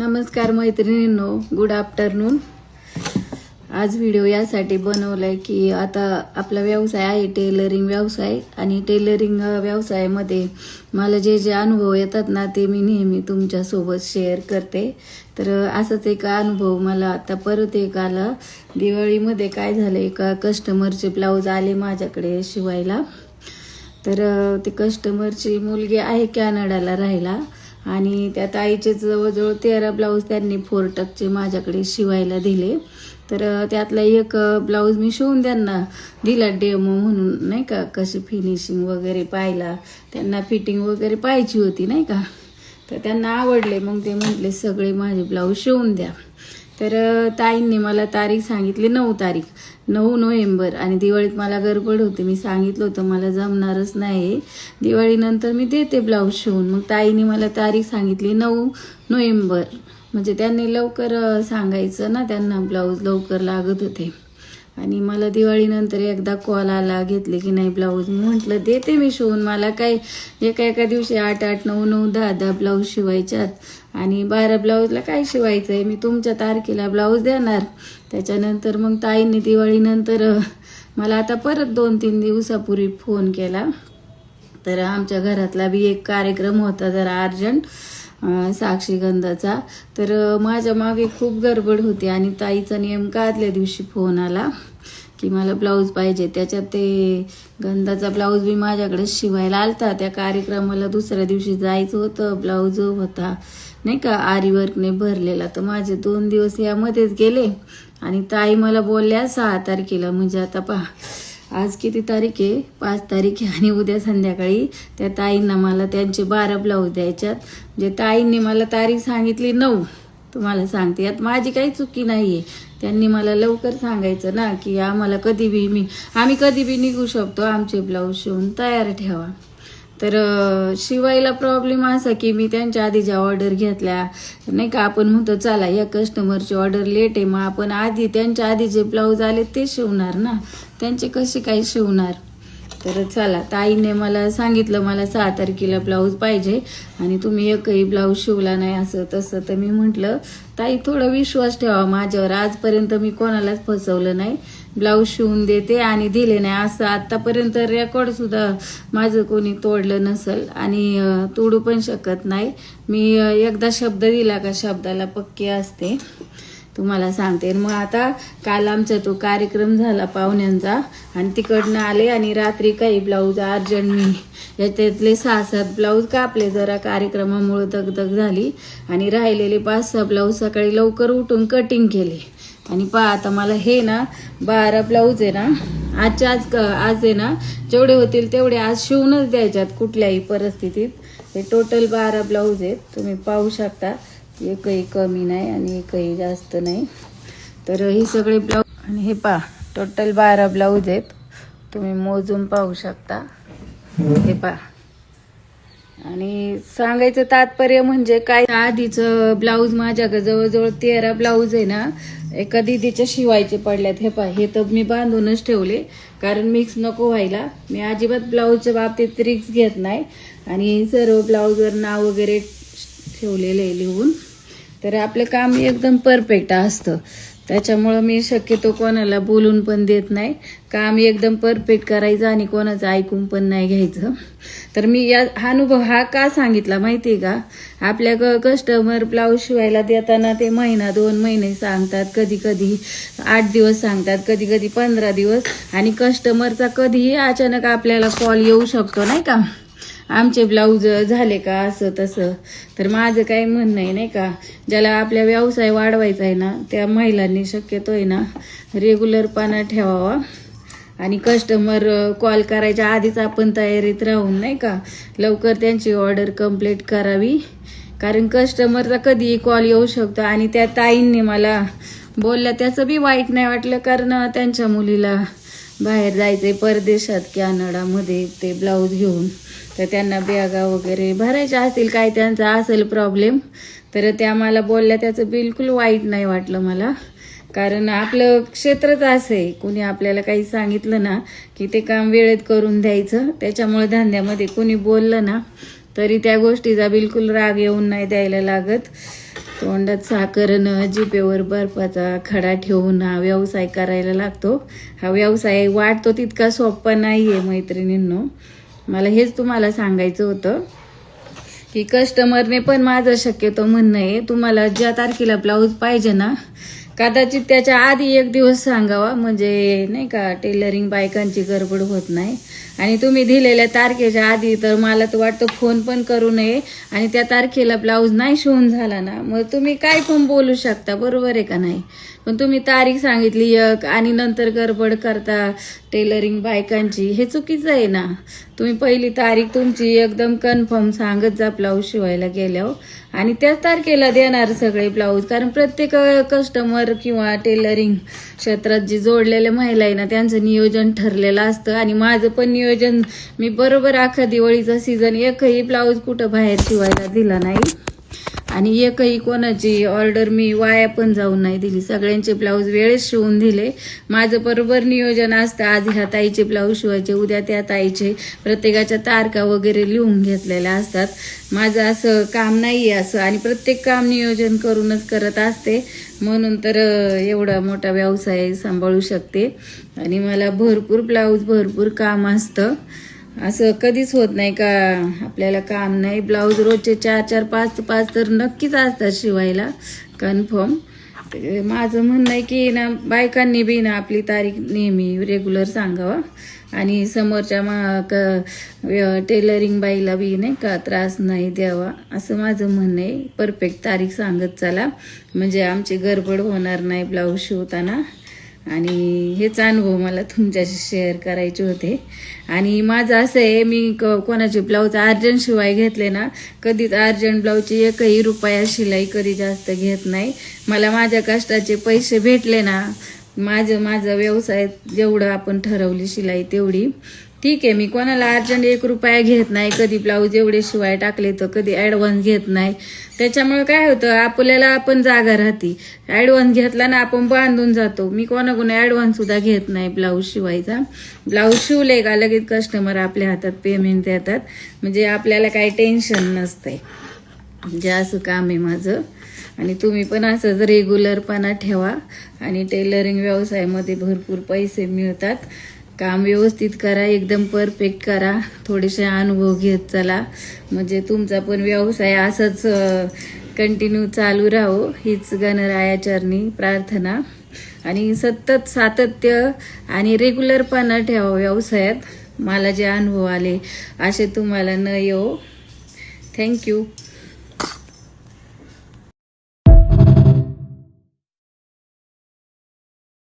नमस्कार मैत्रिणींनो good afternoon आज व्हिडिओ यासाठी बनवलाय की आता आपला व्यवसाय आहे टेलरिंग व्यवसाय आणि टेलरिंग व्यवसायामध्ये मला जे जे अनुभव येतात ना ते मी नेहमी तुमच्यासोबत शेअर करते. तर असाच एक अनुभव मला आता परत एक आला. दिवाळीमध्ये काय झालं एका कस्टमरचे ब्लाऊज आले माझ्याकडे शिवायला. तर ते कस्टमरची मुलगी आहे कॅनडाला राहायला. आणि त्या ताईचे जवळजवळ तेरा ब्लाऊज त्यांनी फोर टकचे माझ्याकडे शिवायला दिले. तर त्यातला एक ब्लाऊज मी शिवून त्यांना दिला डेमो म्हणून नाही का? कशी फिनिशिंग वगैरे पाहिला. त्यांना फिटिंग वगैरे पाहिजे होती नाही का? तर त्यांना आवडले. मग ते म्हटले सगळे माझे ब्लाऊज शिवून द्या. तर ताईंनी मला तारीख सांगितली नऊ तारीख. नऊ नोव्हेंबर. आणि दिवाळीत मला गडबड होते. मी सांगितलं होतं मला जमणारच नाही दिवाळीनंतर मी देते ब्लाऊज शिवून. मग ताईने मला तारीख सांगितली नऊ नोव्हेंबर. म्हणजे त्यांनी लवकर सांगायचं ना त्यांना ब्लाऊज लवकर लागत होते. आणि मला दिवाळीनंतर एकदा कॉल आला घेतले की नाही ब्लाऊज मी म्हटलं देते मी शिवून. मला काय एका एका दिवशी आठ आठ नऊ नऊ दहा दहा ब्लाऊज शिवायच्यात. आणि बारा ब्लाऊजला काय शिवायचं आहे मी तुमच्या तारखेला ब्लाऊज देणार. त्याच्यानंतर मग ताईंनी दिवाळीनंतर मला आता परत दोन तीन दिवसापूर्वी फोन केला. तर आमच्या घरातला बी एक कार्यक्रम होता जरा अर्जंट. साक्षीगंधाचा. तर माझ्या मागे खूप गडबड होती आणि ताईचा नेमका आदल्या दिवशी फोन आला की मला ब्लाऊज पाहिजे. त्याच्यात ते गंधाचा ब्लाऊज बी माझ्याकडे शिवायला आलता. त्या कार्यक्रमाला दुसऱ्या दिवशी जायचं होतं. ब्लाऊज होता. नाही का? आरीवर्कने भरलेला. तर माझे दोन दिवस यामध्येच गेले आणि ताई मला बोलल्या सहा तारखेला म्हणजे आता पहा. आज किती तारीख आहे? पाच तारीख आहे आणि उद्या संध्याकाळी. त्या ताईंना मला त्यांचे बारा ब्लाऊज द्यायच्यात. म्हणजे ताईंनी मला तारीख सांगितली नऊ. तुम्हाला सांगते. यात माझी काही चुकी नाही आहे त्यांनी मला लवकर सांगायचं ना की आम्हाला कधी बी मी आम्ही कधी बी निघू शकतो. आमचे ब्लाऊज शिवून तयार ठेवा. तर शिवायला प्रॉब्लेम असा की मी त्यांच्या आधी ज्या ऑर्डर घेतल्या नाही का आपण म्हणतो चला या कस्टमरची ऑर्डर लेट आहे मग आपण आधी त्यांच्या आधी जे ब्लाऊज आले ते शिवणार ना? त्यांचे कसे काय शिवणार? तर चला ताईने मला सांगितलं मला सहा तारखेला ब्लाऊज पाहिजे आणि तुम्ही एकही ब्लाऊज शिवला नाही असं तसं तर मी म्हटलं ताई थोडा विश्वास ठेवा माझ्यावर. आजपर्यंत मी कोणालाच फसवलं नाही. ब्लाऊज शिवून देते आणि दिले नाही असं आत्तापर्यंत रेकॉर्ड सुद्धा माझं कोणी तोडलं नसल आणि तोडू पण शकत नाही. मी एकदा शब्द दिला का शब्दाला पक्की असते. तुम्हाला सांगते. मग आता काल आमचा तो कार्यक्रम झाला पाहुण्यांचा आणि तिकडनं आले आणि रात्री काही ब्लाऊज अर्जंट मी. याच्यातले सहा सात ब्लाऊज कापले जरा कार्यक्रमामुळे दगदग झाली आणि राहिलेले पाच सहा ब्लाऊज सकाळी लवकर उठून कटिंग केले. आणि पहा आता मला हे ना बारा ब्लाऊज आहे ना आजच्या आज क- आज आहे ना जेवढे होतील तेवढे आज शिवूनच द्यायच्यात कुठल्याही परिस्थितीत. हे टोटल बारा ब्लाऊज आहेत तुम्ही पाहू शकता. एकही कमी नाही आणि एकही जास्त नाही. तर हे सगळे ब्लाऊज आणि हे पहा टोटल बारा ब्लाऊज आहेत. तुम्ही मोजून पाहू शकता. हे पहा. आणि सांगायचं तात्पर्य म्हणजे काय? आधीचं ब्लाऊज माझ्याकडे जवळजवळ तेरा ब्लाऊज आहे ना एका दिदीच्या शिवायचे पडल्यात. हे पहा हे तर मी बांधूनच ठेवले. कारण मिक्स नको व्हायला. मी अजिबात ब्लाऊजच्या बाबतीत रिक्स घेत नाही. आणि सर्व ब्लाऊजवर नाव वगैरे ठेवलेलं आहे लिहून. तर आपलं काम एकदम परफेक्ट असतं. त्याच्यामुळं मी शक्यतो कोणाला बोलून पण देत नाही. काम एकदम परफेक्ट करायचं आणि कोणाचं ऐकून पण नाही घ्यायचं. तर मी या हा अनुभव हा का सांगितला माहिती आहे का? आपल्या क कस्टमर ब्लाऊज शिवायला देताना ते महिना दोन महिने सांगतात कधी कधी आठ दिवस सांगतात कधी कधी पंधरा दिवस. आणि कस्टमरचा कधीही अचानक आपल्याला कॉल येऊ शकतो नाही का? आमचे ब्लाऊज झाले का असं तसं. तर माझं काही म्हणणं आहे नाही का ज्याला आपल्या व्यवसाय वाढवायचा आहे ना त्या महिलांनी शक्यतो आहे ना रेग्युलरपणा ठेवावा. आणि कस्टमर कॉल करायच्या आधीच आपण तयारीत राहून नाही का लवकर त्यांची ऑर्डर कंप्लीट करावी. कारण कस्टमरचा कधीही कॉल येऊ शकतो आणि त्या ताईंनी मला बोलल्या त्याचं बी वाईट नाही वाटलं कारण त्यांच्या मुलीला बाहेर जायचे परदेशात कॅनडामध्ये ते ब्लाऊज घेऊन. तर त्यांना बॅगा वगैरे भरायच्या असतील काय त्यांचा असेल प्रॉब्लेम तर त्या मला बोलल्या त्याचं बिलकुल वाईट नाही वाटलं मला. कारण आपलं क्षेत्रच असं आहे. कुणी आपल्याला काही सांगितलं ना की ते काम वेळेत करून द्यायचं. त्याच्यामुळे धंद्यामध्ये कुणी बोललं ना तरी त्या गोष्टीचा बिलकुल राग येऊन नाही द्यायला लागत. तोंडात साखर न जिपेवर बर्फाचा खडा ठेवून हा व्यवसाय करायला लागतो. हा व्यवसाय वाटतो तितका सोपा नाही आहे मैत्रिणींनो. मला हेच तुम्हाला सांगायचं होतं की कस्टमरने पण माझं शक्यतो म्हणणं आहे तुम्हाला ज्या तारखेला ब्लाऊज पाहिजे ना कदाचित त्याच्या आधी एक दिवस सांगावा. म्हणजे नाही का टेलरिंग बायकांची गडबड होत नाही. आणि तुम्ही दिलेल्या तारखेच्या आधी तर मला तर वाटतं फोन पण करू नये. आणि त्या तारखेला ब्लाऊज नाही शिवून झाला ना मग तुम्ही काय पण बोलू शकता बरोबर आहे का नाही? पण तुम्ही तारीख सांगितली एक आणि नंतर गडबड करता टेलरिंग बायकांची हे चुकीचं आहे ना? तुम्ही पहिली तारीख तुमची एकदम कन्फर्म सांगत जा ब्लाऊज शिवायला गेल्यावर. आणि त्याच तारखेला देणार सगळे ब्लाऊज कारण प्रत्येक कस्टमर किंवा टेलरिंग क्षेत्रात जी जोडलेल्या महिला आहे ना त्यांचं नियोजन ठरलेलं असतं. आणि माझं पण नियोजन मी बरोबर अख्खा दिवाळीचा सीझन एकही ब्लाऊज कुठं बाहेर शिवायला दिला नाही. आणि एकही कोणाची ऑर्डर मी वाया पण जाऊन नाही दिली. सगळ्यांचे ब्लाऊज वेळेत शिवून दिले. माझं बरोबर नियोजन असतं. आज ह्या ताईचे ब्लाऊज शिवायचे उद्या त्या ताईचे. प्रत्येकाच्या तारखा वगैरे लिहून घेतलेल्या असतात. माझं असं काम नाही आहे असं. आणि प्रत्येक काम नियोजन करूनच करत असते. म्हणून तर एवढा मोठा व्यवसाय सांभाळू शकते. आणि मला भरपूर ब्लाऊज भरपूर काम असतं. असं कधीच होत नाही का? आपल्याला काम नाही. ब्लाऊज रोजचे चार चार पाच पाच तर नक्कीच असतात शिवायला. कन्फर्म. माझं म्हणणं आहे की ना बायकांनी बी ना आपली तारीख नेहमी रेग्युलर सांगावा. आणि समोरच्या मा क टेलरिंग बाईला बी नाही का त्रास नाही द्यावा. असं माझं म्हणणं आहे. परफेक्ट तारीख सांगत चला. म्हणजे आमची गडबड होणार नाही ब्लाऊज शिवताना. आणि हेच अनुभव मला तुमच्याशी शेअर करायचे होते. आणि माझं असं आहे मी क कोणाचे ब्लाऊज अर्जंट शिवाय घेतले ना कधीच अर्जंट ब्लाऊजची एकही रुपया शिलाई कधी जास्त घेत नाही. मला माझ्या कष्टाचे पैसे भेटले ना माझं माझं व्यवसाय जेवढं आपण ठरवली शिलाई तेवढी. ठीक आहे मी कोणाला अर्जंट एक रुपया घेत नाही कधी ब्लाऊज एवढे शिवाय टाकले तर कधी ॲडव्हान्स घेत नाही. त्याच्यामुळे काय होतं आपल्याला आपण जागा राहते. ॲडव्हान्स घेतला ना आपण बांधून जातो. मी कोणाकोणा ॲडव्हान्स सुद्धा घेत नाही ब्लाऊज शिवायचा. ब्लाऊज शिवले का लगेच कस्टमर आपल्या हातात पेमेंट देतात. म्हणजे आपल्याला काही टेन्शन नसतंय. म्हणजे असं काम आहे माझं. आणि तुम्ही पण असंच रेग्युलरपणा ठेवा. आणि टेलरिंग व्यवसायामध्ये भरपूर पैसे मिळतात. काम व्यवस्थित करा एकदम परफेक्ट करा. थोडेसे अनुभव घेत चला. म्हणजे तुमचा पण व्यवसाय असंच कंटिन्यू चालू राहो. हीच गणरायाचरणी प्रार्थना. आणि सतत सातत्य आणि रेग्युलरपणा ठेवा व्यवसायात. मला जे अनुभव आले असे तुम्हाला न येऊ थँक्यू